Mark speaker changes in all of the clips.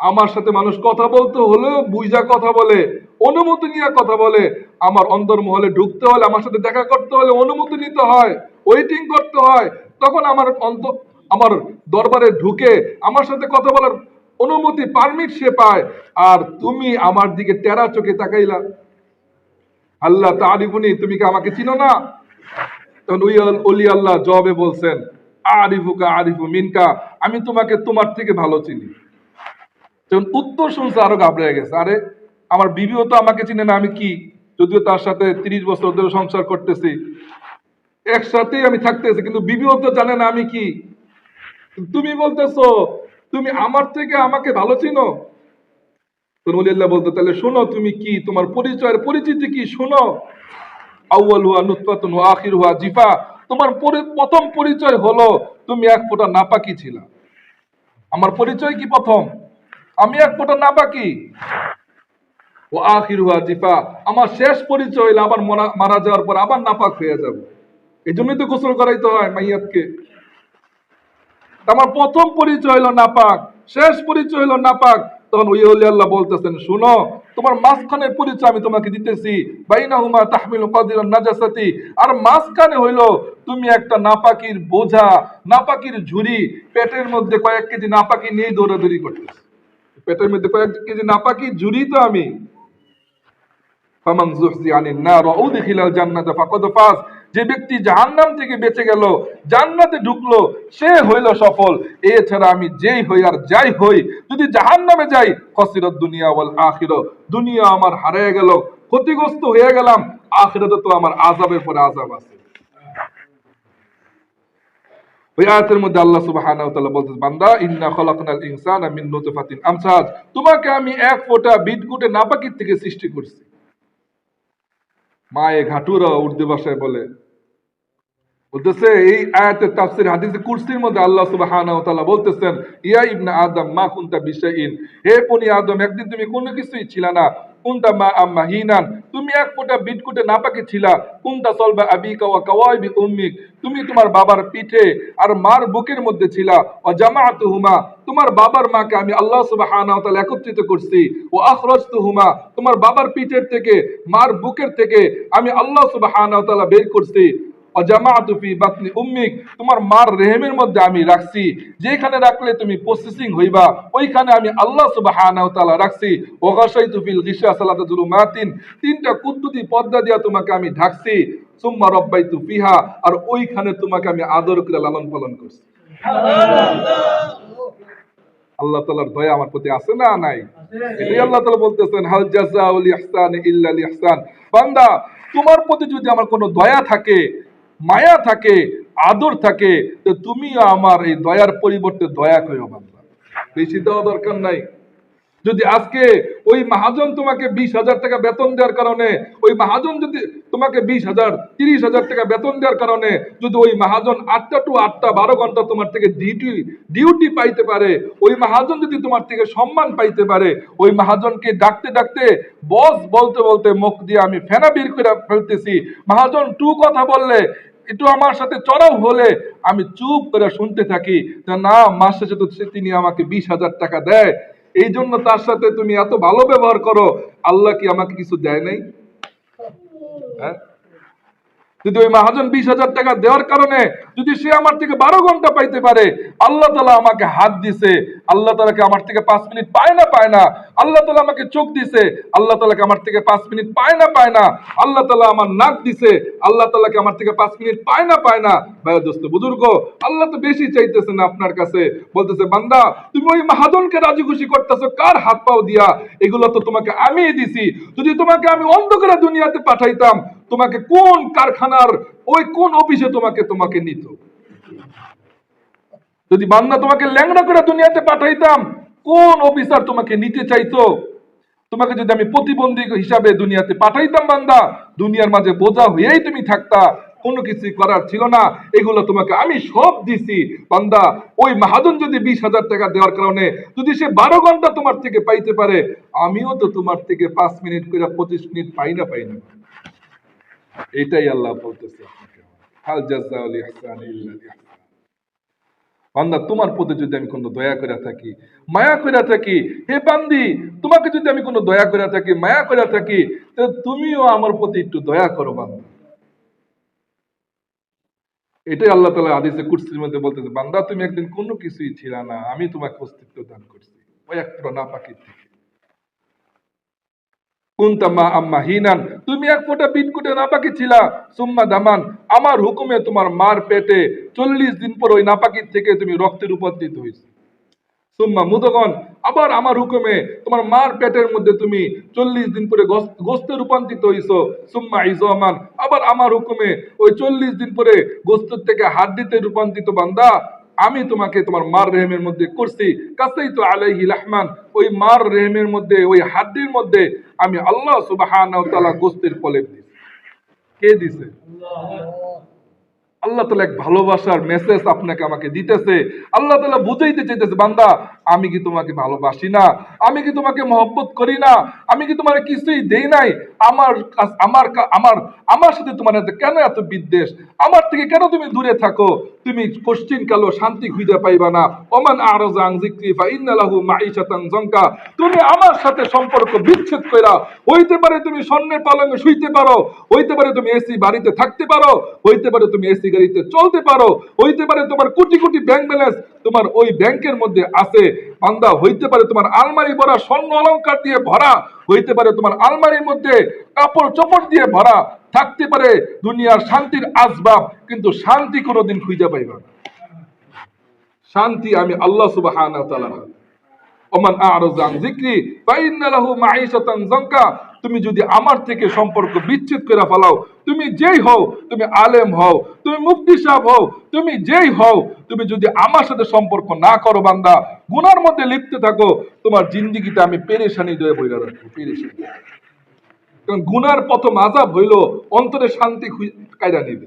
Speaker 1: আমার সাথে মানুষ কথা বলতে হলেও বুঝা কথা বলে, অনুমতি নিয়ে কথা বলে, আমার অন্তর্মহলে ঢুকতে হলে, আমার সাথে দেখা করতে হলে অনুমতি নিতে হয় ওয়েটিং করতে হয়। তখন আমার অন্ত, আমার দরবারে ঢুকে আমার সাথে কথা বলার অনুমতি পারমিট সে পায়। আর তুমি আমার দিকে টেরা চোখে তাকাইলা। আল্লাহ তারিফুনি, তুমি কি আমাকে চিনো না? তখন অলি আল্লাহ জবে বলছেন, আরিফুকা আরিফু মিনকা, আমি তোমাকে তোমার থেকে ভালো চিনি। যখন উত্তর শুনছে আরও ঘাবড়ে গেছে। আরে, আমার বিবিও তো আমাকে চিনে না, আমি কি? যদিও তার সাথে তিরিশ বছর ধরে সংসার করতেছি, একসাথেই আমি থাকতেছি কিন্তু বিবিও তো জানে না আমি কি। তুমি বলতেছো, তুমি আমার থেকে আমাকে ভালো চিনো? তো নলিল্লাহ বলতো, তাহলে শোনো তুমি কি, তোমার পরিচয়ের পরিচিতি কি? শোনো। আউয়াল হুয়া নুতফাতুন ওয়া আখির হুয়া জিফা, তোমার প্রথম পরিচয় হলো, তুমি এক ফোঁটা নাপাকি ছিলা। আমার পরিচয় কি প্রথম? আমি এক ফোঁটা নাপাকি ও আখির জিফা, আমার শেষ পরিচয় হইলে আবার মারা যাওয়ার পর আবার নাপাক হয়ে যাব। এই জন্যই তো গোসল করাইতে হয় মাইয়াতকে। আমার প্রথম পরিচয় হলো নাপাক, শেষ পরিচয় হলো নাপাক। তখন ওই আল্লাহ বলতেছেন, শুনো, তোমার মাঝখানের পরিচয় আমি তোমাকে দিতেছি। বাইনাহুমা তাহমিলু কাদিরান নাজাসাতি। আর মাঝখানে হইল তুমি একটা নাপাকির বোঝা, নাপাকির ঝুড়ি, পেটের মধ্যে কয়েক কেজি নাপাকি নিয়ে দৌড়াদৌড়ি করতেছে। পেটের মধ্যে কয়েক কেজি নাপাকি ঝুড়ি তো আমি। যে ব্যক্তি জাহান্নাম থেকে বেঁচে গেল, জান্নাতে ঢুকলো, সে হইল সফল। এছাড়া আমি যেই হই আর যাই হই, যদি জাহান্নামে যাই, খসিরত দুনিয়া ওয়াল আখিরা। দুনিয়া আমার হারিয়ে গেল, ক্ষতিগ্রস্ত হয়ে গেলাম, আখিরাতে তো আমার আযাবের পরে আযাব আছে। ওই আয়াতের মধ্যে আল্লাহ তাআলা বলতেছে, বান্দা, ইন্না খলাকনাল ইনসানা মিন নুতফাতিন আমসাজ তোমাকে আমি এক ফোঁটা বিটকুটে নাপাকির থেকে সৃষ্টি করছি। মায়ে ঘাটুরা উর্দু ভাষায় বলে বলতেছে, এই আয়াতের তাফসির কুরসির মধ্যে আল্লাহ সুবহানাহু ওয়া বলতেছেন, ইয়া আদম, মা হে আদম, একদিন তুমি কোনো কিছুই ছিল না। মা আম্মা হিনান? তুমি এক ফোঁটা বিটকুটে ছিলা। সলবা ওয়া উম্মিক? তুমি তোমার বাবার পিঠে আর মার বুকের মধ্যে ছিলা। ও জামাআতুহুমা, তোমার বাবার মাকে আমি আল্লাহ ওয়া তাআলা একত্রিত করছি। ও আখরাজতুহুমা, তোমার বাবার পিঠের থেকে, মার বুকের থেকে আমি আল্লাহ সুবহানাহু ওয়া বের করছি। তোমার মার রেহেমের মধ্যে আমি রাখছি। যেখানে রাখলে তুমি প্রসেসিং হইবা, ওইখানে আমি আল্লাহ রাখছি। ওয়াগাশাইতু ফিল গিশা সালাতা জুলুমাতিন, তিনটা কুদ্দুতি পর্দা দিয়া তোমাকে আমি ঢাকছি। সুম্মা রব্বাইতু ফিহা, আর ওইখানে তোমাকে আমি আদর করে লালন পালন করছি। আল্লাহ তাআলার দয়া আমার প্রতি আছে না নাই? আল্লাহ তাআলা বলতেছেন, হাল ইহসান ইহসান বান্দা, তোমার প্রতি যদি আমার কোনো দয়া থাকে মায়া থাকে, আদর থাকে, তো তুমিও আমার এই দয়ার পরিবর্তে দয়া করো বান্দা। বেশি দেওয়া দরকার নাই। যদি আজকে ওই মহাজন তোমাকে বিশ হাজার টাকা বেতন দেওয়ার কারণে, ওই মহাজন যদি তোমাকে বিশ হাজার, তিরিশ হাজার টাকা বেতন দেওয়ার কারণে যদি ওই মহাজন আটটা টু আটটা বারো ঘণ্টা তোমার থেকে ডিউটি ডিউটি পাইতে পারে, ওই মহাজন যদি তোমার থেকে সম্মান পাইতে পারে, ওই মহাজনকে ডাকতে ডাকতে, বস বলতে বলতে মুখ দিয়ে আমি ফেনা বের করে ফেলতেছি। মহাজন টু কথা বললে একটু আমার সাথে চড়াও হলে আমি চুপ করে শুনতে থাকি। যে না, মাস শেষে তো তিনি আমাকে বিশ হাজার টাকা দেয়। এই জন্য তার সাথে তুমি এত ভালো ব্যবহার করো, আল্লাহ কি আমাকে কিছু দেয় নাই? হ্যাঁ? যদি ওই মহাজন বিশ হাজার টাকা দেওয়ার কারণে যদি সে আমার থেকে বারো ঘণ্টা পাইতে পারে, আল্লাহ তালা আমাকে হাত দিছে। আল্লাহ তালাকে আমার থেকে পাঁচ মিনিট পায় না পায় না। আল্লাহ তালা আমাকে চোখ দিছে, আল্লাহ তালাকে আমার থেকে পাঁচ মিনিট পায় না পায় না। আল্লাহ তালা আমার নাক দিছে, আল্লাহ তালাকে আমার থেকে পাঁচ মিনিট পায় না পায় না। ভাই দোস্ত, বুজুর্গ, আল্লাহ তো বেশি চাইতেছে না আপনার কাছে। বলতেছে, বান্দা, তুমি ওই মহাজনকে রাজি খুশি করতেছো, কার হাত পাও দিয়া? এগুলো তো তোমাকে আমি দিছি। যদি তোমাকে আমি অন্ধকারে দুনিয়াতে পাঠাইতাম, তোমাকে কোন কারখানার, ওই কোন অফিসে তোমাকে তোমাকে নিত? যদি বান্দা তোমাকে ল্যাংড়া করে দুনিয়াতে পাঠাইতাম, কোন অফিসার তোমাকে নিতে চাইতো? তোমাকে যদি আমি প্রতিবন্ধী হিসাবে দুনিয়াতে পাঠাইতাম বান্দা, দুনিয়ার মাঝে বোঝা হয়েই তুমি থাকতা, কোনো কিছু করার ছিল না। এগুলো তোমাকে আমি সব দিছি। বান্দা, ওই মহাজন যদি বিশ হাজার টাকা দেওয়ার কারণে যদি সে বারো ঘণ্টা তোমার থেকে পাইতে পারে, আমিও তো তোমার থেকে পাঁচ মিনিট করে পঁচিশ মিনিট পাই না পাই না। এটাই আল্লাহ বলতেছে হাল ইল্লাল ইহসান বান্দা তোমার প্রতি যদি আমি কোনো দয়া করে থাকি, মায়া করে থাকি, হে বান্দি, তোমাকে যদি আমি কোনো দয়া করে থাকি, মায়া করে থাকি তুমিও আমার প্রতি একটু দয়া করো বান্দা। এটাই আল্লাহ তালা আদিসে কুর্সির মধ্যে বলতেছে, বান্দা, তুমি একদিন কোনো কিছুই ছিল না, আমি তোমাকে অস্তিত্ব দান করছি। ওই একটা না পাখির থেকে। আম্মা হিনান, তুমি এক ফোঁটা বিটকুটে নাপাকি ছিলা। সুম্মা দামান, আমার হুকুমে তোমার মার পেটে চল্লিশ দিন পর ওই নাপাকির থেকে তুমি রক্তের উপস্থিত হয়েছে সুম্মা আবার আমার হুকুমে তোমার মার পেটের মধ্যে তুমি চল্লিশ দিন পরে গোস্তে রূপান্তরিত হইছো। সুম্মা ইজমান আবার আমার হুকুমে ওই চল্লিশ দিন পরে গোস্তের থেকে হাড্ডিতে রূপান্তরিত বান্দা আমি তোমাকে তোমার মার রেহেমের মধ্যে করছি। কাছেই তো আলাইহি লাহমান, ওই মার রেহেমের মধ্যে, ওই হাড্ডির মধ্যে আমি আল্লাহ সুবাহান তালা গোস্তের ফলে দিছি। কে দিছে? আল্লাহ তালা এক ভালোবাসার মেসেজ আপনাকে আমাকে দিতেছে। আল্লাহ তালা বুঝাইতে চাইতেছে, বান্দা আমি কি তোমাকে ভালোবাসি না? আমি কি তোমাকে মহব্বত করি না? আমি কি তোমার কিছুই দেই নাই? আমার আমার আমার আমার সাথে তোমার এত কেন এত বিদ্বেষ? আমার থেকে কেন তুমি দূরে থাকো? তুমি কোশ্চিন কালো শান্তি খুঁজে পাইবা না। ওমান মাঈশাতান জঙ্কা তুমি আমার সাথে সম্পর্ক বিচ্ছেদ কইরা হইতে পারে তুমি স্বর্ণের পালঙ্কে শুইতে পারো। হইতে পারে তুমি এসি বাড়িতে থাকতে পারো। হইতে পারে তুমি এসি গাড়িতে চলতে পারো। হইতে পারে তোমার কোটি কোটি ব্যাংক ব্যালেন্স তোমার ওই ব্যাংকের মধ্যে আছে। বান্দা হইতে পারে তোমার আলমারি ভরা স্বর্ণ অলঙ্কার দিয়ে ভরা, হইতে পারে তোমার আলমারির মধ্যে কাপড় চোপড় দিয়ে ভরা, থাকতে পারে দুনিয়ার শান্তির আসবাব, কিন্তু শান্তি কোনোদিন খুঁজে পাইবা না। শান্তি আমি আল্লাহ সুবাহ ওমান আ'রাযা জিক্রি ফাইন্না লাহু মাঈশাতান যানকা তুমি যদি আমার থেকে সম্পর্ক বিচ্ছেদ করে ফেলাও, তুমি যেই হও, তুমি আলেম হও, তুমি মুফতি সাহেব হও, তুমি যেই হও, তুমি যদি আমার সাথে সম্পর্ক না করো বান্দা, গুনার মধ্যে লিপ্ত থাকো, তোমার জিন্দিগিতে আমি পেরেশানি দিয়ে বই রাখব, পেরেশানি। কারণ গুনার প্রথম আজাব হইল অন্তরে শান্তি কায়দা নিবে।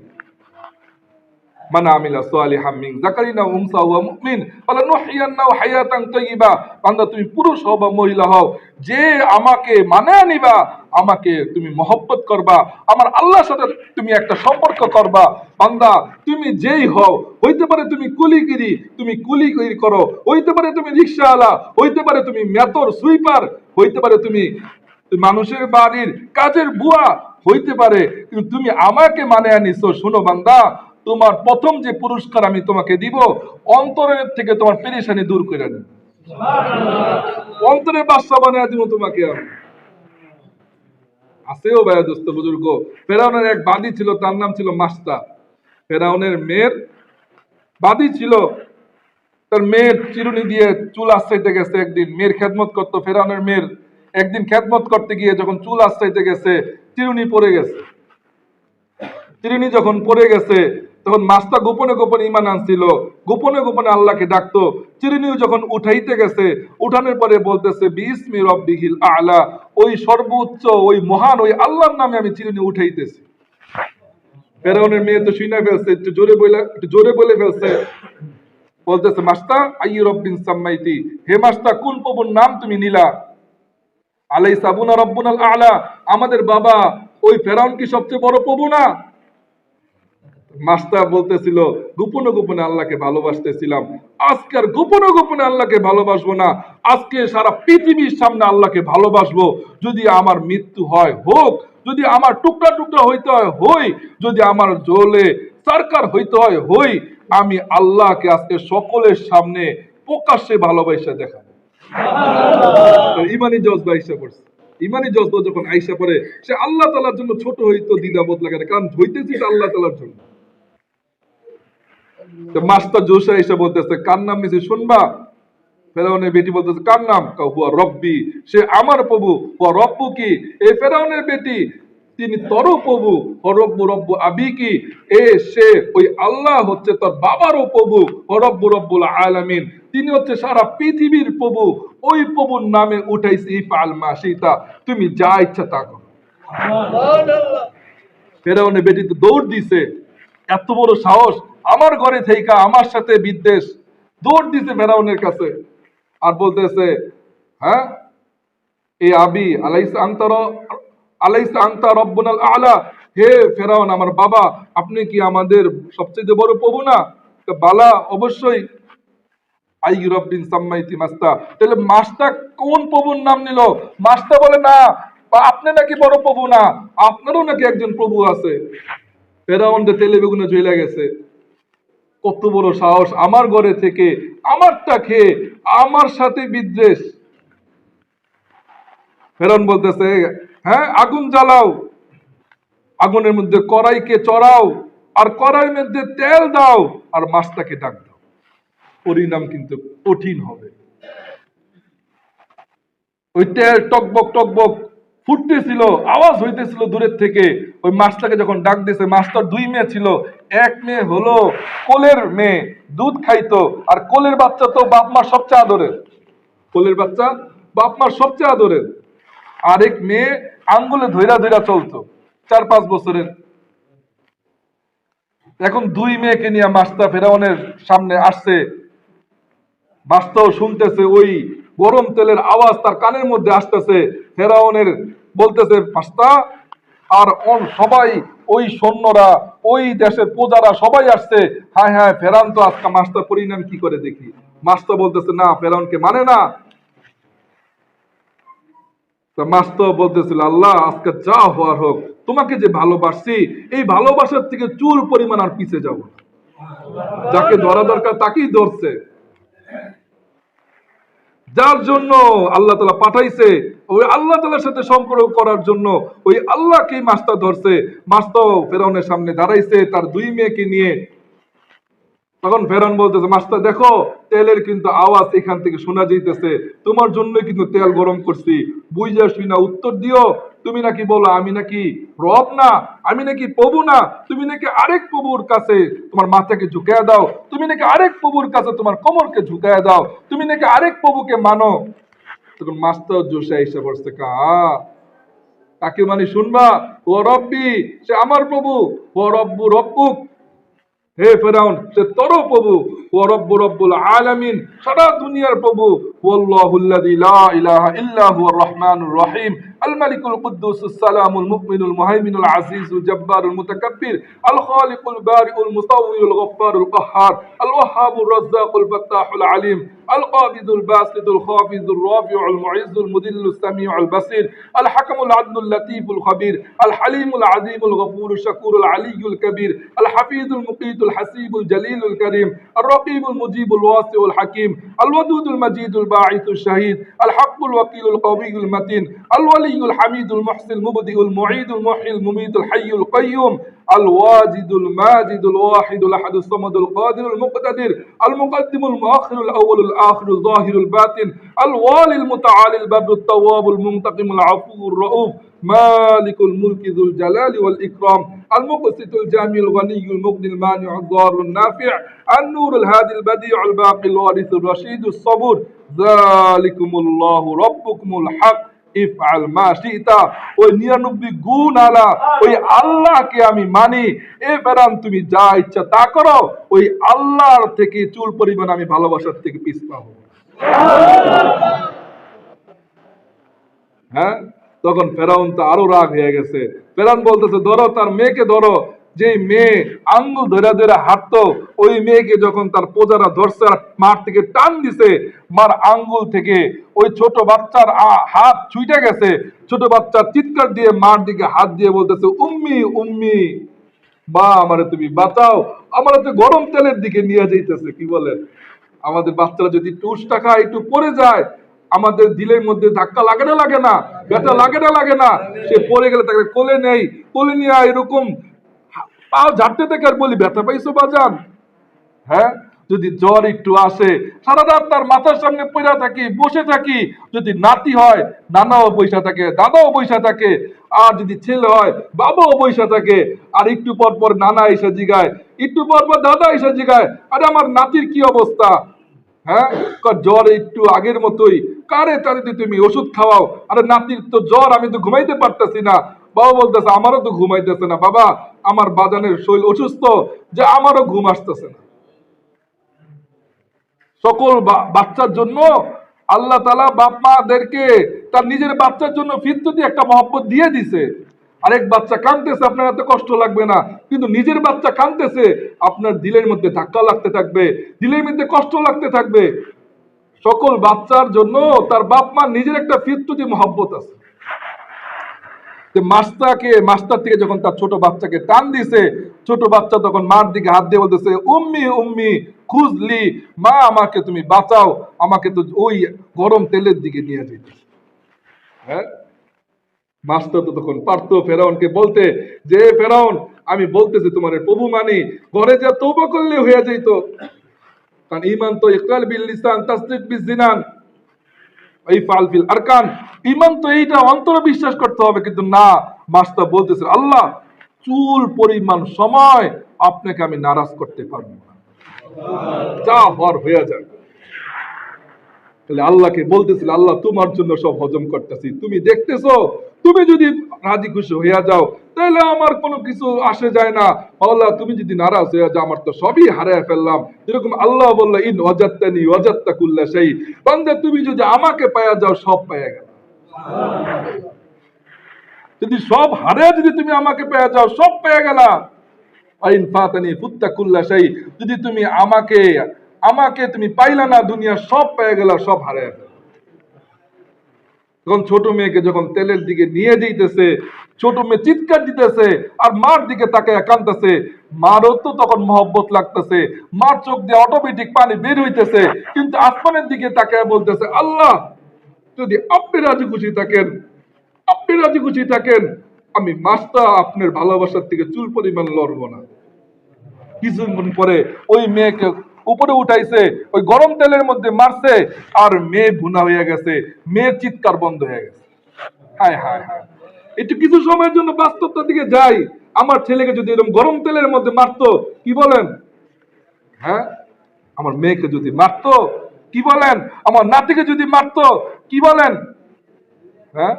Speaker 1: তুমি পুরুষ হও বা মহিলা হও, যে আমাকে মানে নিবা, আমাকে তুমি মহব্বত করবা, আমার আল্লাহর সাথে তুমি একটা সম্পর্ক করবা। তুমি যেই হও, হইতে পারে তুমি কুলিগিরি তুমি কুলিগিরি করো, হইতে পারে তুমি রিক্সাওয়ালা হইতে পারে তুমি মেতর সুইপার, হইতে পারে তুমি মানুষের বাড়ির কাজের বুয়া, হইতে পারে, কিন্তু তুমি আমাকে মানে আনিছো শোনো বান্দা তোমার প্রথম যে পুরস্কার আমি তোমাকে দিব, অন্তরের থেকে তোমার পেরেশানি দূর করে নিব অন্তরের বাসা বানিয়ে দিব তোমাকে আমি। আছেও ভাইয়া দোস্ত বুজুর্গ, ফেরাউনের এক বাদী ছিল, তার নাম ছিল মাস্তা। ফেরাউনের মেয়ের বাদী ছিল, তার মেয়ের চিরুনি দিয়ে চুল আশ্রাইতে গেছে একদিন। মেয়ের খেদমত করতো ফেরাউনের মেয়ের। একদিন খেদমত করতে গিয়ে যখন চুল আশ্রাইতে গেছে, চিরুনি পড়ে গেছে। চিরুনি যখন পড়ে গেছে তখন মাস্তা গোপনে গোপনে ইমান আনছিল। গোপনে গোপনে আল্লাহকে ডাকতো। চিরুনিও যখন উঠাইতে গেছে, উঠানোর পরে বলতেছে, বিসমি রব্বিহিল আলা ওই সর্বোচ্চ, ওই মহান, ওই আল্লাহর নামে আমি চিরুনি উঠাইতেছি। ফেরাউনের মেয়ে তো শুনে ফেলছে, একটু জোরে বলে একটু জোরে বলে ফেলছে। বলতেছে মাস্তা আইয়ু রব্বিন সাম্মাইতি হে মাস্তা কোন প্রভুর নাম তুমি নিলা? আলাই সাবুনা রব্বুনাল আলা আমাদের বাবা, ওই ফেরাউন কি সবচেয়ে বড় প্রভু না? মাস্টার বলতেছিল, গোপনে গোপনে আল্লাহকে ভালোবাসতেছিলাম। আজকে আর গোপনে গোপনে আল্লাহকে ভালোবাসবো না। আজকে সারা পৃথিবীর সামনে আল্লাহকে ভালোবাসবো। যদি আমার মৃত্যু হয়, হোক। যদি আমার টুকরা টুকরা হইতে হয়, হই। যদি আমার জলে সরকার হইতে হয়, হই। আমি আল্লাহকে আজকে সকলের সামনে প্রকাশ্যে ভালোবাসা দেখাবো। ইমানি জজবা আইসা পড়ছে। ইমানি জজবা যখন আইসা পড়ে, সে আল্লাহ তালার জন্য ছোট হইতো দ্বিধাবোধ লাগে না। কারণ হইতেছি আল্লাহ তালার জন্য। মাস্টার জোশা এসে বলতেছে কার নাম নিছে শুনবা? ফেরাউনের বেটি বলতেছে কার নাম? হুয়া রব্বি। সে আমার প্রভু। হুয়া রব্বু কি? এই ফেরাউনের বেটি। তিনি তর প্রভু। ও রব্বু আবি কি? এ সে ওই আল্লাহ হচ্ছে তোর বাবারও প্রভু। ও রব্বু রব্বুল আলামিন। তিনি হচ্ছে সারা পৃথিবীর প্রভু। ওই প্রভুর নামে উঠাইছি ইফাল মা সীতা তুমি যা ইচ্ছা তা করো। ফেরাউনের বেটি তো দৌড় দিছে। এত বড় সাহস আমার ঘরে থেইকা আমার সাথে বিদ্বেষ দৌড় দিছে ফেরাউনের কাছে। আর বলতেছে হ্যাঁ? এ আবি, আলাইসা আংতার আলাইসা আংতা আলা। হে ফেরাউন, আমার বাবা, আপনি কি আমাদের সবচেয়ে বড় প্রভু না? বালা অবশ্যই। আই রব্বিন সাম্মাইতি মাস্তা। তাহলে মাস্তা কোন প্রভুর নাম নিল? মাস্তা বলে, না আপনি নাকি বড় প্রভু না, আপনারও নাকি একজন প্রভু আছে। ফেরাউন যে তেলে বেগুনে চলে গেছে। কত বড় সাহস আমার ঘরে থেকে, আমারটা খেয়ে আমার সাথে বিদ্বেষ ফেরন বলতেছে হ্যাঁ আগুন জ্বালাও, আগুনের মধ্যে কড়াইকে চড়াও, আর কড়াইয়ের মধ্যে তেল দাও, আর মাছটাকে ডাক দাও। পরিণাম কিন্তু কঠিন হবে। ওই তেল টকবক টকবক ফুটতেছিল, আওয়াজ হইতেছিল দূরের থেকে। ওই মাছটাকে যখন ডাক দিয়েছে মাছটার দুই মেয়ে ছিল। এক মেয়ে হলো কোলের মেয়ে, দুধ খাইতো। আর কোলের বাচ্চা তো বাপ মার সবচেয়ে আদরের। কোলের বাচ্চা বাপ মার সবচেয়ে আদরের। আরেক মেয়ে আঙ্গুলে ধৈরা ধৈরা চলতো, চার পাঁচ বছরের। এখন দুই মেয়েকে নিয়ে মাস্তা ফেরাউনের সামনে আসছে। বাস্তব শুনতেছে, ওই গরম তেলের আওয়াজ তার কানের মধ্যে আসতেছে। ফেরাউনের বলতেছে মাস্তা আর অন- সবাই, ওই সৈন্যরা, ওই দেশের প্রজারা সবাই আসছে। হ্যাঁ হ্যাঁ ফেরান তো আজকে মাস্তা পরিণাম কি করে দেখি? মাস্তা বলতেছে, না, ফেরাউনকে মানে না। বলতেছিল, আল্লাহ, আজকে যা হওয়ার হোক, তোমাকে যে ভালোবাসছি, এই ভালোবাসার থেকে চুল পরিমাণ আর পিছে যাব যাকে ধরা দরকার তাকেই ধরছে। যার জন্য আল্লাহ তালা পাঠাইছে ওই আল্লাহ তালার সাথে সম্পর্ক করার জন্য ওই আল্লাহকেই মাস্টার ধরছে। মাস্টার ফেরাউনের সামনে দাঁড়াইছে, তার দুই মেয়েকে নিয়ে। তখন ফেরান বলতেছে, মাস্টার, দেখো, তেলের কিন্তু আওয়াজ এখান থেকে শোনা যাইতেছে। তোমার জন্য কিন্তু তেল গরম করছি। বুঝা শুই না, উত্তর দিও। তুমি নাকি বলো, আমি নাকি রব না? আমি নাকি প্রভু না? তুমি নাকি আরেক প্রভুর কাছে তোমার মাথাকে ঝুঁকায় দাও? তুমি নাকি আরেক প্রভুর কাছে তোমার কোমরকে ঝুঁকায় দাও? তুমি নাকি আরেক প্রভুকে মানো? তখন মাস্টার জোসা এসে পড়ছে কা তাকে মানে শুনবা? ও রব্বি, সে আমার প্রভু। ও রব্বু রব্বুক। হে ফেরাউন, সে তোর প্রভু। ও রব্বু রব্বুল আলামিন, সারা দুনিয়ার প্রভু। والله الذي لا إله إلا هو الرحمن الرحيم. الملك القدوس السلام المؤمن المهيمن العزيز الجبار المتكبر الخالق البارئ المصور الغفار القهار الوهاب الرزاق الفتاح العليم القابض الباسط الخافض الرافع المعز المذل السميع البصير الحكم العدل اللطيف الخبير الحليم العظيم الغفور الشكور العلي الكبير الحفيظ المقيت الحسيب الجليل الكريم الرقيب المجيب الواسع الحكيم الودود المجيد الب... الباعث الشهيد الحق الوكيل القوي المتين الولي الحميد المحسن المبدئ المعيد المحيي المميت الحي القيوم الواجد الماجد الواحد الأحد الصمد القادر المقتدر المقدم المؤخر الأول الآخر الظاهر الباطن الوالي المتعالي البر التواب المنتقم العفو الرؤوف مالك الملك ذو الجلال والإكرام المقسط الجامع الغني المغني المانع الضار النافع النور الهادي البديع الباقي الوارث الرشيد الصبور জালিকুমুল্লাহু রব্বুকুমুল হক, ইফআল মা শিতা। ওই 99 গুণ আলা, ওই আল্লাহকে আমি মানি। এ তুমি যা ইচ্ছা তা করো। ওই আল্লাহর থেকে চুল পরিমাণ আমি ভালোবাসার থেকে পাবো। হ্যাঁ? তখন ফেরাউন তো আরও রাগ হয়ে গেছে। ফেরান বলতেছে, ধরো, তার মেয়েকে ধরো। যে মেয়ে আঙ্গুল ধরে ধরে হাঁটতো, ওই মেয়েকে যখন তার প্রজারা ধরছে মার থেকে টান দিছে, মার আঙ্গুল থেকে ওই ছোট বাচ্চার হাত ছুইটে গেছে। ছোট বাচ্চা চিৎকার দিয়ে মার দিকে হাত দিয়ে বলতেছে, উম্মি উম্মি বা আমারে তুমি বাঁচাও। আমার তো গরম তেলের দিকে নিয়ে যাইতেছে, কি বলেন? আমাদের বাচ্চারা যদি উষ্টা খায়, একটু পড়ে যায়। আমাদের দিলের মধ্যে ধাক্কা লাগে না লাগে না, ব্যথা লাগে না লাগে না। সে পড়ে গেলে তাকে কোলে নেই। কোলে নিয়ে এরকম হা- পা ঝাড়তে থেকে আর বলি, ব্যথা পাইছো বাজান? হ্যাঁ যদি জ্বর একটু আসে, সারা রাত তার মাথার সামনে পড়া থাকি, বসে থাকি, যদি নাতি হয়, নানাও পয়সা থাকে, দাদাও পয়সা থাকে, আর যদি ছেলে হয়, বাবাও পয়সা থাকে, আর একটু পর পর নানা এসে জিগায়, একটু পর পর দাদা এসে জিগায়, আরে আমার নাতির কি অবস্থা? হ্যাঁ জ্বর একটু আগের মতোই, কারে তারে তুমি ওষুধ খাওয়াও? আরে নাতির তো জ্বর, আমি তো ঘুমাইতে পারতেছি না। বাবা বলতেছে, আমারও তো ঘুমাইতেছে না, বাবা, আমার বাজানের শরীর অসুস্থ, যে আমারও ঘুম আসতেছে না। সকল বাচ্চার জন্য আল্লাহ তালা বাপ মাদেরকে তার নিজের বাচ্চার জন্য ফিরতি একটা মহব্বত দিয়ে দিছে। আরেক বাচ্চা কাঁদতেছে, আপনার এত কষ্ট লাগবে না, কিন্তু নিজের বাচ্চা কাঁদতেছে, আপনার দিলের মধ্যে ধাক্কা লাগতে থাকবে, দিলের মধ্যে কষ্ট লাগতে থাকবে। সকল বাচ্চার জন্য তার বাপ মা নিজের একটা ফিতরতি মহব্বত আছে। যে মাস্টারকে, মাস্টার থেকে যখন তার ছোট বাচ্চাকে টান দিছে, ছোট বাচ্চা তখন মার দিকে হাত দিয়ে বলতেছে, উম্মি উম্মি, খুঁজলি, মা, আমাকে তুমি বাঁচাও, আমাকে তো ওই গরম তেলের দিকে নিয়ে যেতে। হ্যাঁ? মাস্টার তো তখন পারতো ফেরাউনকে বলতে, যে ফেরাউন, আমি বলতেছি তোমার, প্রভু মানি, ঘরে যা তৌবা করলে হয়ে যেত কারণ ইমান তো ইকরাল বিল লিসান, তাসদিক আরকান ইমান তো এইটা বিশ্বাস করতে হবে, কিন্তু না বলতেছে, আল্লাহ, চুল, পরিমাণ, সময় আপনাকে আমি নারাজ করতে পারব না। যা হর হয়ে যায় তাহলে আল্লাহকে বলতেছিল, আল্লাহ, তোমার জন্য সব হজম করতেছি। তুমি দেখতেছো তুমি যদি রাজি খুশি হইয়া যাও তাহলে আমার কোনো কিছু আসে যায় না। আল্লাহ, তুমি যদি নারাজ হইয়া যাও, আমার তো সবই হারায় ফেললাম। যেরকম আল্লাহ বলল, ইন ওয়াজাত্তানি ওয়াজাত্তা কুল্লা সেই বান্দা, তুমি যদি আমাকে পায়া যাও, সব পায়া গেল যদি সব হারে যদি তুমি আমাকে পেয়ে যাও, সব পেয়ে গেলা আইন ফাতানি ফুত্তা কুল্লা সেই যদি তুমি আমাকে আমাকে তুমি পাইলা না দুনিয়া, সব পেয়ে গেলা সব হারে তখন ছোট মেয়েকে যখন তেলের দিকে নিয়ে যেতেছে ছোট মেয়ে চিৎকার দিতেছে আর মার দিকে তাকে কানতেছে মারও তো তখন মহব্বত লাগতেছে, মার চোখ দিয়ে অটোমেটিক পানি বের হইতেছে, কিন্তু আসমানের দিকে তাকে বলতেছে, আল্লাহ, যদি আপনি রাজি খুশি থাকেন, আপনি রাজি খুশি থাকেন, আমি মাছটা আপনার ভালোবাসার থেকে চুল পরিমাণ লড়ব না। কিছুক্ষণ পরে ওই মেয়েকে উপরে উঠাইছে, ওই গরম তেলের মধ্যে মারছে, আর মেয়ে ভুনা হয়ে গেছে, মেয়ের চিৎকার বন্ধ হয়ে গেছে। হায় হায় হায়। একটু কিছু সময়ের জন্য বাস্তবতার দিকে যাই। আমার ছেলেকে যদি এরকম গরম তেলের মধ্যে মারতো, কি বলেন? হ্যাঁ? আমার মেয়েকে যদি মারতো, কি বলেন? আমার নাতিকে যদি মারতো, কি বলেন? হ্যাঁ?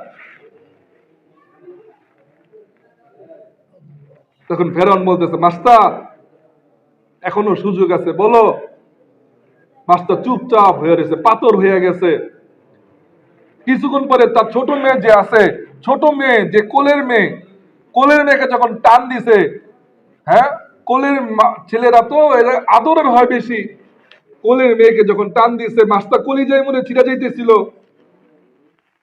Speaker 1: তখন ফেরন বলতেছে, মাস্টার এখনও সুযোগ আছে, বলো। মাস্টার চুপচাপ হয়ে রয়েছে, পাথর হয়ে গেছে। কিছুক্ষণ পরে তার ছোট মেয়ে যে আছে, ছোট মেয়ে, যে কোলের মেয়ে, কোলের মেয়েকে যখন টান দিছে হ্যাঁ কোলের ছেলেরা তো আদরের হয় বেশি। কোলের মেয়েকে যখন টান দিছে, মাস্টার কলি যাই মনে ছিঁড়া যাইতেছিল।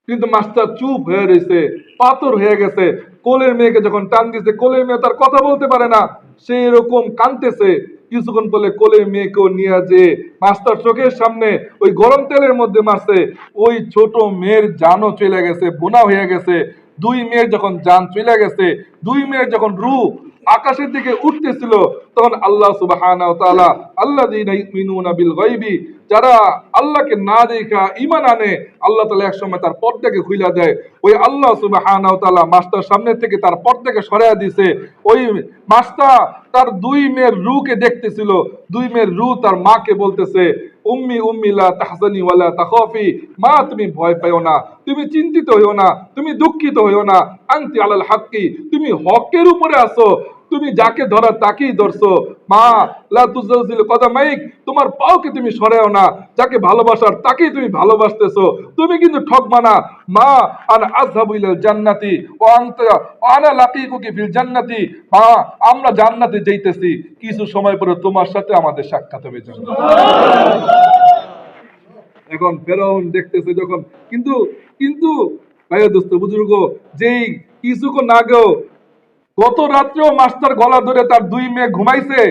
Speaker 1: কিন্তু মাস্টার চুপ হয়ে রয়েছে, পাথর হয়ে গেছে। কোলের মেয়েকে যখন টান দিছে, কোলের মেয়ে তার কথা বলতে পারে না। সেই এরকম কানতেছে কিছুক্ষণ পরে কোলে মেয়েকেও নিয়ে যে মাস্টার চোখের সামনে ওই গরম তেলের মধ্যে মারছে। ওই ছোট মেয়ের জানও চলে গেছে, বোনা হয়ে গেছে। দুই মেয়ের যখন জান চলে গেছে, দুই মেয়ের যখন রু আকাশের দিকে উঠতেছিল, তখন আল্লাহ সুবাহ আল্লাহ দিন বিল যারা আল্লাহকে না দেখা ঈমান আনে, আল্লাহ তাআলা একসময় তার পর্দাকে খুইলা দেয়। ওই আল্লাহ সুবহানাহু ওয়া তাআলা মাস্টার সামনে থেকে তার পর্দাকে সরাইয়া দিছে। ওই মাস্টার তার দুই মেয়ের রুকে দেখতেছিল। দুই মেয়ের রু তার মাকে বলতেছে, উম্মি উম্মি, লা তাহজানি ওয়ালা তাহফি মা, তুমি ভয় পাইও না। তুমি চিন্তিত হইও না। তুমি দুঃখিত হইও না। আনতি আলাল হাক্কি। তুমি হকের উপরে আছো। তুমি যাকে ধরা তাকেই ধরছো। মা, লা তুজাউজিল কদামাইক তোমার পাওকে তুমি সরাও না। যাকে ভালোবাসার তাকেই তুমি ভালোবাসতেছো। তুমি কিন্তু ঠকবা না। মা, আনা আযহাবু ইলাল জান্নাতি, ও আনা লাকিকুকি ফিল জান্নাতি। মা, আমরা জান্নাতে যাইতেছি। কিছু সময় পরে তোমার সাথে আমাদের সাক্ষাৎ হবে এখন ফেরাউন দেখতেছে যখন। কিন্তু কিন্তু, ভাইয়া দোস্ত, বুজুর্গ, যেই কিছুক্ষণ আগেও গত রাত্রেও মাস্টার গলা ধরে তার দুই মেয়ে ঘুমাইছে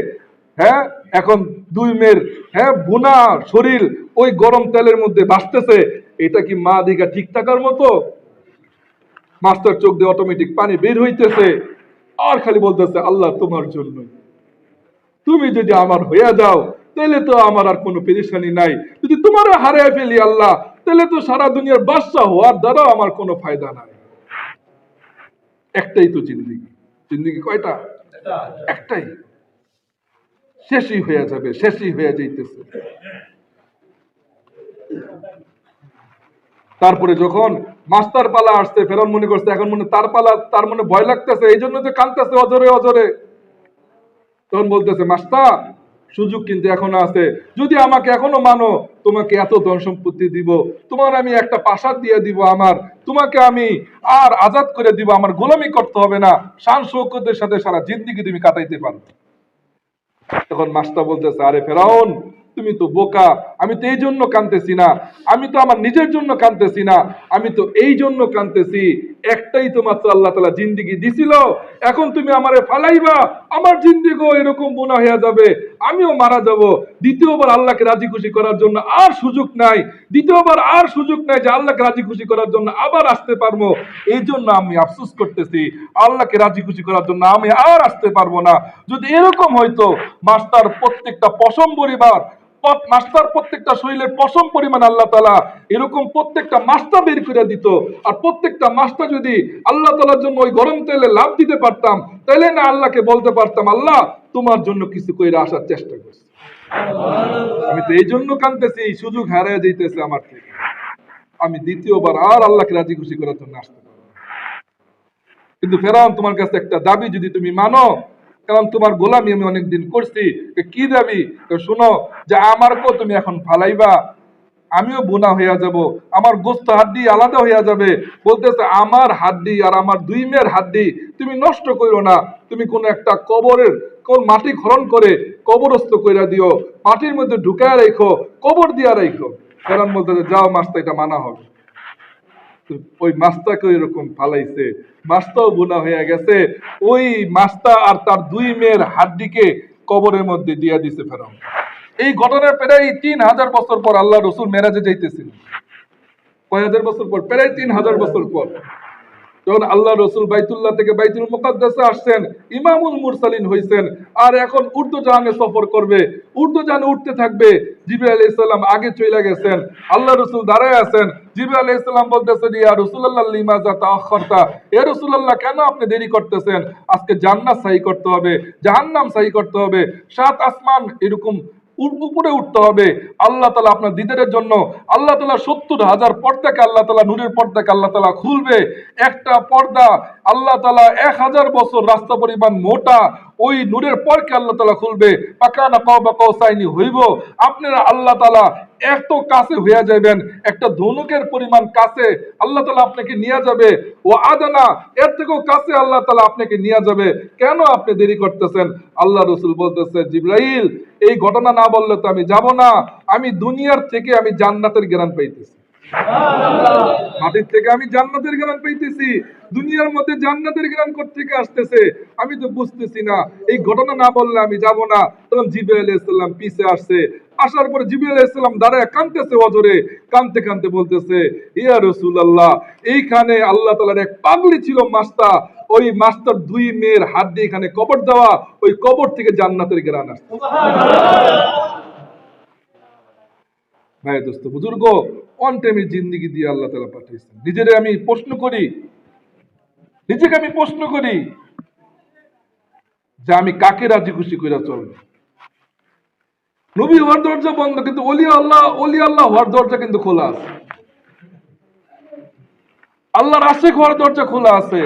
Speaker 1: হ্যাঁ? এখন দুই মেয়ের হ্যাঁ বুনা শরীর ওই গরম তেলের মধ্যে বাঁচতেছে এটা কি মা দিঘা ঠিক থাকার মতো? মাস্টার চোখ দিয়ে অটোমেটিক পানি বের হইতেছে, আর খালি বলতেছে, আল্লাহ তোমার জন্য তুমি যদি আমার হইয়া যাও তাহলে তো আমার আর কোনো পেরেশানি নাই। যদি তোমার হারিয়ে ফেলি আল্লাহ তাহলে তো সারা দুনিয়ার বাদশা হওয়ার দ্বারা আমার কোনো ফায়দা নাই। একটাই তো জিন্দিগি। জিন্দিগি কয়টা? একটাই। শেষই হয়ে যাবে, শেষই হয়ে যাইতেছে। তারপরে যখন মাস্টার পালা আসছে, ফেরন মনে করছে, এখন মনে তার পালা, তার মনে ভয় লাগতেছে এই জন্য যে কানতেছে অজরে অজরে। তখন বলতেছে মাস্টার সুযোগ কিন্তু এখনও আছে। যদি আমাকে এখনও মানো, তোমাকে এত ধন সম্পত্তি দিব, তোমার আমি একটা প্রাসাদ দিয়ে দিব আমার, তোমাকে আমি আর আজাদ করে দিব, আমার গোলামি করতে হবে না। শান শৌকতের সাথে সারা জিন্দিগি তুমি কাটাইতে পারো। তখন মাস্টার বলতেছে, আরে ফেরাউন, তুমি তো বোকা, আমি তো এই জন্য কানতেছি না, আমি তো আমার নিজের জন্য কানতেছি না, আমি তো এই জন্য কানতেছি একটাই তো মাত্র আল্লাহ তালা জিন্দিগি দিছিল। এখন তুমি আমারে ফালাইবা, আমার জিন্দিগিও এরকম বোনা হয়ে যাবে, আমিও মারা যাব। দ্বিতীয়বার আল্লাহকে রাজি খুশি করার জন্য আর সুযোগ নাই। দ্বিতীয়বার আর সুযোগ নাই যে আল্লাহকে রাজি খুশি করার জন্য আবার আসতে পারব। এই জন্য আমি আফসোস করতেছি, আল্লাহকে রাজি খুশি করার জন্য আমি আর আসতে পারব না। যদি এরকম হয়তো মাস্টার, প্রত্যেকটা পশম পরিবার মাস্টার প্রত্যেকটা শরীরের পশম পরিমাণ আল্লাহ তালা এরকম প্রত্যেকটা মাস্টা বের করে দিত। আর প্রত্যেকটা মাস্টা যদি আল্লাহ তালার জন্য ওই গরম তেলে লাভ দিতে পারতাম তাহলে না আল্লাহকে বলতে পারতাম, আল্লাহ, তোমার জন্য কিছু করে আসার চেষ্টা করছি। আমি তো এই জন্য কানতেছি সুযোগ হারিয়ে যাইতেছে আমার থেকে। আমি দ্বিতীয়বার আর আল্লাহকে রাজি খুশি করার জন্য আসতে পারব কিন্তু ফেরাম তোমার কাছে একটা দাবি যদি তুমি মানো কারণ তোমার গোলামি আমি অনেকদিন করছি। কি দাবি? তো শোনো, যে আমারকেও তুমি এখন ফালাইবা। আমিও বোনা হইয়া যাব, আমার গোস্ত হাড্ডি আলাদা হইয়া যাবে। বলতেছে, আমার হাড্ডি আর আমার দুই মেয়ের হাড্ডি তুমি নষ্ট করো না। তুমি কোন একটা কবরের, কোন মাটি খনন করে কবরস্থ কইরা দিও। মাটির মধ্যে ঢুকায় রাখো কবর দিয়া রাখো কারণ বলতেছে, যাও মাস্তা এটা মানা হবে। ওই মাস্তাকে এরকম ফালাইছে। মাস্তাও গুণা হয়ে গেছে। ওই মাস্তা আর তার দুই মেয়ের হাড্ডিকে কবরের মধ্যে দিয়া দিছে ফেরাও এই ঘটনার প্রায় তিন হাজার বছর পর আল্লাহ রসুল মেরাজে যাইতেছিল কয় হাজার বছর পর? প্রায় তিন হাজার বছর পর। যখন আল্লাহ রসুল বাইতুল্লাহ থেকে বাইতুল মুকাদ্দাসে আসছেন, ইমামুল মুরসালিন হইছেন, আর এখন উর্দু জাহানে সফর করবে উর্দু জাহানে উঠতে থাকবে জিবি আলাইহিস সালাম আগে চলে গেছেন, আল্লাহ রসুল দাঁড়ায় আছেন জিবি আলাইহিস সালাম বলতেছেন, ইয়া রাসূলুল্লাহ লিমাজা ইয়া রাসূলুল্লাহ, কেন আপনি দেরি করতেছেন? আজকে জান্নাত সাহি করতে হবে, জাহান্নাম সাহি করতে হবে, সাত আসমান এরকম উপরে উঠতে হবে। আল্লাহ তালা আপনার দিদারের জন্য, আল্লাহ তালা সত্তর হাজার পর্দাকে আল্লাহ তালা নূরের পর্দাকে আল্লাহ তালা খুলবে। একটা পর্দা, আল্লাহ তালা এক হাজার বছর রাস্তা পরিমাণ মোটা ওই নূরের পরকে আল্লাহ তালা খুলবে। পাকানা কবা কৌসাইনি হইব। আপনারা আল্লাহ তালা এত কাছে হইয়া যাবেন একটা ধনুকের পরিমাণ কাছে আল্লাহ তালা আপনাকে নিয়ে যাবে। ও আদানা, এর থেকেও কাছে আল্লাহ তালা আপনাকে নিয়ে যাবে। কেন আপনি দেরি করতেছেন? আল্লাহ রসুল বলতেছে, জিব্রাইল, এই ঘটনা না বললে তো আমি যাব না। আমি দুনিয়ার থেকে আমি জান্নাতের জ্ঞান পাইতেছি। মাটির থেকে আমি জান্নাতের জ্ঞান পাইতেছি দুনিয়ার মধ্যে জান্নাতের জ্ঞান থেকে আসতেছে আমি তো বুঝতেছি না। এই ঘটনা না বললে আমি যাব না। তখন জিবে আলাইসাল্লাম পিছে আসছে। আসার পরে জিবে আলাইসাল্লাম দাঁড়ায় কানতেছে অজরে। কানতে কানতে বলতেছে ইয়া রসুল আল্লাহ এইখানে আল্লাহ তালার এক পাগলি ছিল মাস্তা। ওই মাস্টার দুই মেয়ের হাত দিয়ে এখানে কবর দেওয়া ওই কবর থেকে জান্নাতের জ্ঞান আসছে। ভাই দোস্ত, বুজুর্গ অন টাইমে জিন্দিগি দিয়ে আল্লাহ তালা পাঠিয়েছেন। নিজেরে আমি প্রশ্ন করি। নিজেকে আমি প্রশ্ন করি যে আমি কাকে রাজি খুশি করে চলবো? নবী হওয়ার দরজা বন্ধ, কিন্তু অলি আল্লাহ অলি আল্লাহ হওয়ার দরজা কিন্তু খোলা আছে। আল্লাহর আশেক হওয়ার দরজা খোলা আছে।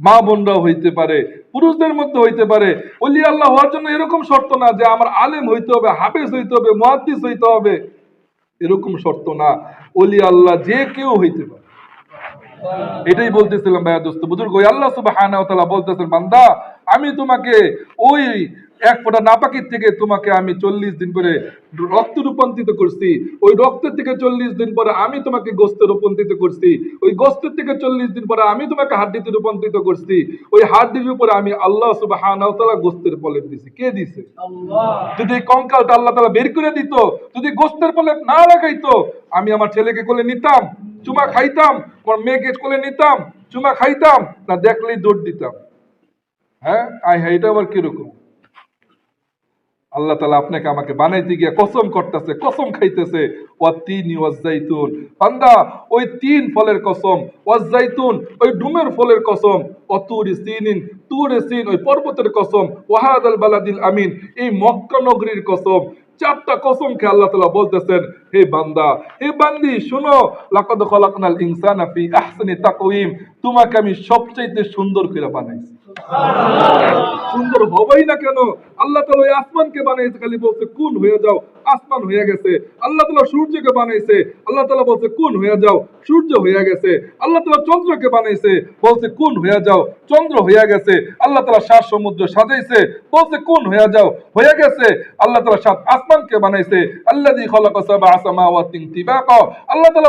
Speaker 1: মা বোনরাও হইতে পারে, পুরুষদের মধ্যে হইতে পারে। অলি আল্লাহ হওয়ার জন্য এরকম শর্ত না যে আমার আলেম হইতে হবে, হাফেজ হইতে হবে মহাদিস হইতে হবে। এরকম শর্ত না। অলি আল্লাহ যে কেউ হইতে পারে। এটাই বলতেছিলাম ভাইয়া দোস্ত, বুজুর্গ আল্লাহ সুবাহ বলতেছেন, বান্দা, আমি তোমাকে ওই এক ফোঁটা নাপাকির থেকে তোমাকে আমি চল্লিশ দিন পরে রক্ত রূপান্তরিত করছি। ওই রক্তের থেকে চল্লিশ দিন পরে আমি তোমাকে গোস্তে রূপান্তরিত করছি। ওই গোস্তের থেকে চল্লিশ দিন পরে আমি তোমাকে হাড্ডিতে রূপান্তরিত করছি। ওই হাড্ডির উপরে আমি আল্লাহ সুবহানাহু ওয়া গোস্তের পলেপ দিছি। কে দিছে? যদি কঙ্কালটা আল্লাহ তাআলা বের করে দিত যদি গোস্তের পলেপ না লাগাইতো আমি আমার ছেলেকে কোলে নিতাম চুমা খাইতাম আমার মেয়েকে কোলে নিতাম চুমা খাইতাম না দেখলেই দৌড় দিতাম। হ্যাঁ? আই হ্যাঁ এটা আবার কীরকম? আল্লাহ তালা আপনাকে আমাকে বানাইতে গিয়ে কসম করতেছে, কসম খাইতেছে। ও তিন ওয়াজাইতুন বান্দা, ওই তিন ফলের কসম ওয়াজাইতুন ওই ডুমের ফলের কসম, অতুর সিনিন, তুর সিন, ওই পর্বতের কসম, ওয়াহাদাল বালাদিল আমিন, এই মক্কা নগরীর কসম, চারটা কসমকে আল্লাহ তালা বলতেছেন, হে বান্দা, হে বান্দি, শুনো, লাকাদ খলাকনাল ইনসানা ফি আহসানি তাকওয়িম, তোমাকে আমি সবচাইতে সুন্দর করে বানাইছি। সুন্দর হবেই না কেন? আল্লাহ তালা ওই আসমানকে বানাইছে, খালি বলছে, কোন হয়ে যাও। আসমান হয়ে গেছে। আল্লাহ তালা সূর্যকে বানাইছে। আল্লাহ তালা বলছে, কোন হয়ে যাও। সূর্য হয়ে গেছে। আল্লাহ তালা চন্দ্রকে বানাইছে। বলছে, কোন হয়ে যাও। চন্দ্র হয়ে গেছে। আল্লাহ তালা সাত সমুদ্র সাজাইছে। বলছে, কোন হয়ে যাও। হয়ে গেছে। আল্লাহ তালা সাত আসমানকে বানাইছে। আল্লাহ দি খলাকা সাবা আসামাওয়াতিন তিবাকা। আল্লাহ তালা